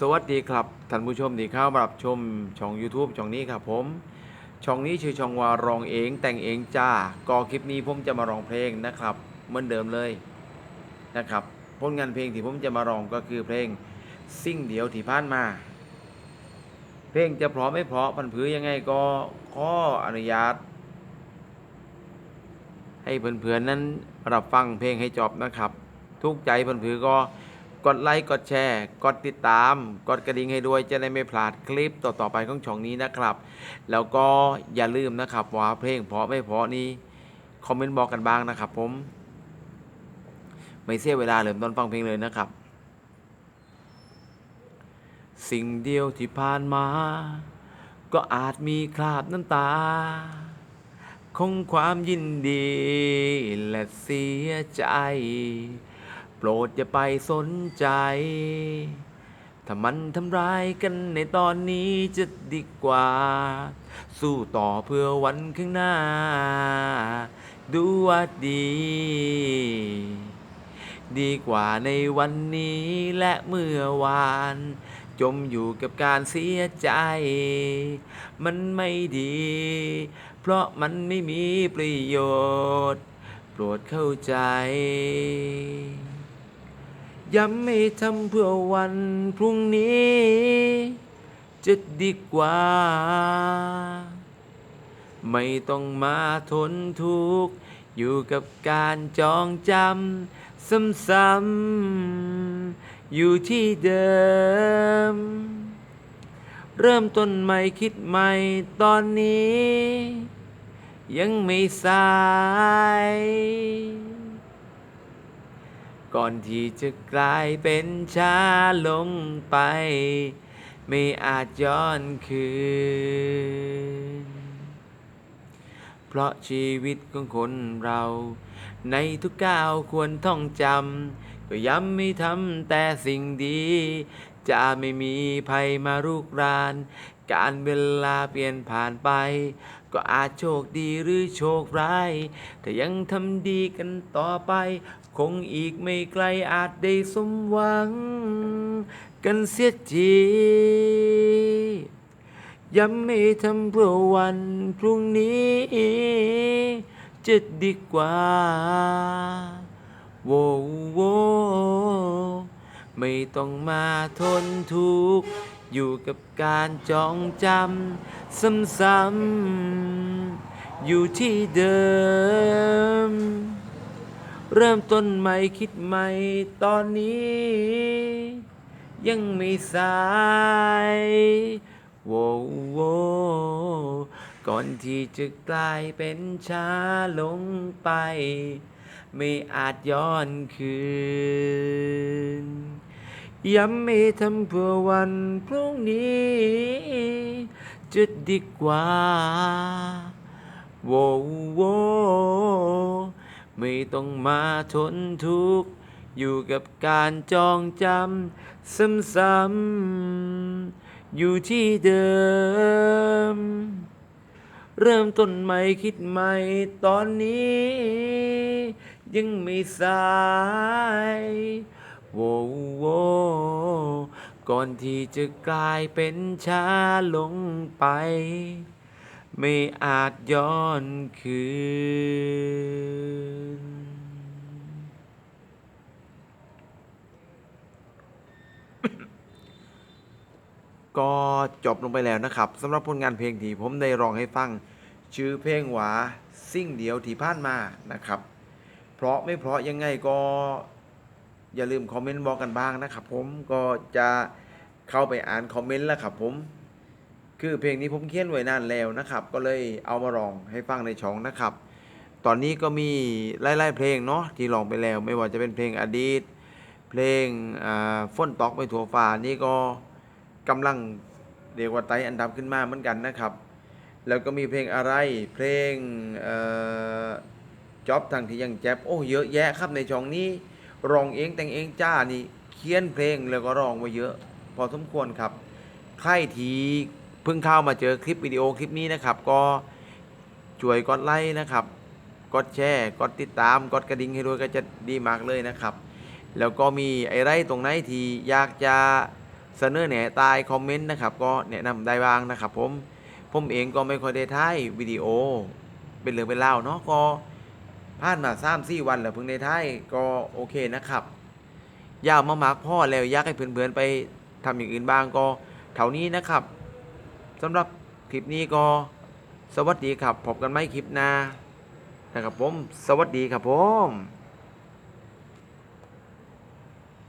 สวัสดีครับท่านผู้ชมที่เข้ามารับชมช่อง YouTube ช่องนี้ครับผม ช่องนี้ชื่อช่องว่ารองเองแต่งเองจ้าก็คลิปนี้ผมจะมาร้องเพลงนะครับเหมือนเดิมเลยนะครับผลงานเพลงที่ผมจะมาร้องก็คือเพลงสิ่งเดียวที่ผ่านมา เพลงจะเพราะไม่เพราะพันผือยังไงก็ขออนุญาต ให้เพื่อนๆนั้นรับฟังเพลงให้จบนะครับ ทุกใจเพื่อนผือก็ กดไลค์ กดแชร์ กดติดตาม กดกระดิ่งให้ด้วย จะได้ไม่พลาดคลิปต่อๆไปของช่องนี้นะครับ แล้วก็อย่าลืมนะครับว่าเพลงเพราะไม่เพราะนี้คอมเมนต์บอกกันบ้างนะครับ ผม ไม่เสียเวลาเริ่มต้นฟังเพลงเลยนะครับ สิ่งเดียวที่ผ่านมา ก็อาจมีคราบน้ำตาของความยินดีและเสียใจ ปรดอย่าไปสนใจ ถ้ามันทำร้ายกันในตอนนี้จะดีกว่า สู้ต่อเพื่อวันข้างหน้า ดูว่าดี ดีกว่าในวันนี้และเมื่อวาน จมอยู่กับการเสียใจ มันไม่ดี เพราะมันไม่มีประโยชน์ โปรดเข้าใจ ย้ำไม่ทำเพื่อวันพรุ่งนี้ จะดีกว่า ไม่ต้องมาทนทุกข์อยู่กับการจองจำซ้ำๆอยู่ที่เดิม เริ่มต้นใหม่คิดใหม่ตอนนี้ ยังไม่สาย ก่อนที่จะกลายเป็นช้าลงไป ไม่อาจย้อนคืน เพราะชีวิตของคนเรา ในทุกก้าวควรท่องจำก็ย้ำไม่ทำแต่สิ่งดี จะไม่มีภัยมารุกราน การเวลาเปลี่ยนผ่านไป ก็อาจโชคดีหรือโชคร้ายแต่ยังทำดีกันต่อไป คงอีกไม่ไกลอาจได้สมหวัง กันเสียทีย้ำไม่ทำเพื่อวันพรุ่งนี้ จะดีกว่าโวโวไม่ต้องมาทนทุกข์ อยู่กับการจองจำซ้ำๆอยู่ที่เดิม เริ่มต้นใหม่คิดใหม่ตอนนี้ ยังไม่สายโวโวก่อนที่จะกลายเป็นช้าลงไป ไม่อาจย้อนคืน ย้ำไม่ทำเพื่อวันพรุ่งนี้ จะดีกว่าโวโวไม่ต้องมาทนทุกข์อยู่กับการจองจำซ้ำๆอยู่ที่เดิม เริ่มต้นใหม่คิดใหม่ตอนนี้ ยังไม่สาย โวโวก่อนที่จะกลายเป็นช้าลงไป ไม่อาจย้อนคืน ก็จบลงไปแล้วนะครับสำหรับผลงานเพลงที่ผมได้ร้องให้ฟัง ชื่อเพลงว่า สิ่งเดียวที่ผ่านมานะครับ เพราะไม่เพราะยังไงก็ อย่าลืมคอมเมนต์บอกกันบ้างนะครับผมก็จะเข้าไปอ่านคอมเมนต์แล้วครับผม คือเพลงนี้ผมเขียนไว้นานแล้วนะครับ ก็เลยเอามาร้องให้ฟังในช่องนะครับ ตอนนี้ก็มีไล่ๆเพลงเนาะที่ร้องไปแล้ว ไม่ว่าจะเป็นเพลงอดีต เพลงอ่าฝนตกไม่ถั่วฟ้านี่ก็กำลังเรียกว่าไตอันดับขึ้นมาเหมือนกันนะครับ แล้วก็มีเพลงอะไร เพลงเอ่อจ็อบทางที่ยังแจ๊บโอ้เยอะแยะครับในช่องนี้ ร้องเองแต่งเองจ้านี่เขียนเพลงแล้วก็ร้องไว้เยอะ พอสมควรครับใครทีเพิ่งเข้ามาเจอคลิปวิดีโอคลิปนี้นะครับ ก็ช่วยกดไลค์นะครับกดแชร์กดติดตามกดกระดิ่งให้ด้วยก็จะดีมากเลยนะครับ แล้วก็มีไอ้ไรตรงไหนที่อยากจะเสนอแหน่ใต้คอมเมนต์นะครับ ก็แนะนำได้บ้างนะครับ ผมผมเองก็ไม่ค่อยได้ถ่ายวิดีโอ เป็นเรื่องเป็นเล่าวเนาะก็ ผ่านมาสามสี่วันแล้วเพิ่งได้ท้ายก็โอเคนะครับ อยาวมามากพ่อแล้วอยากให้เพื่อนๆไปทำอย่างอื่นบ้างก็เท่านี้นะครับสำหรับคลิปนี้ก็สวัสดีครับพบกันไหมคลิปหน้านะครับผม สวัสดีครับผม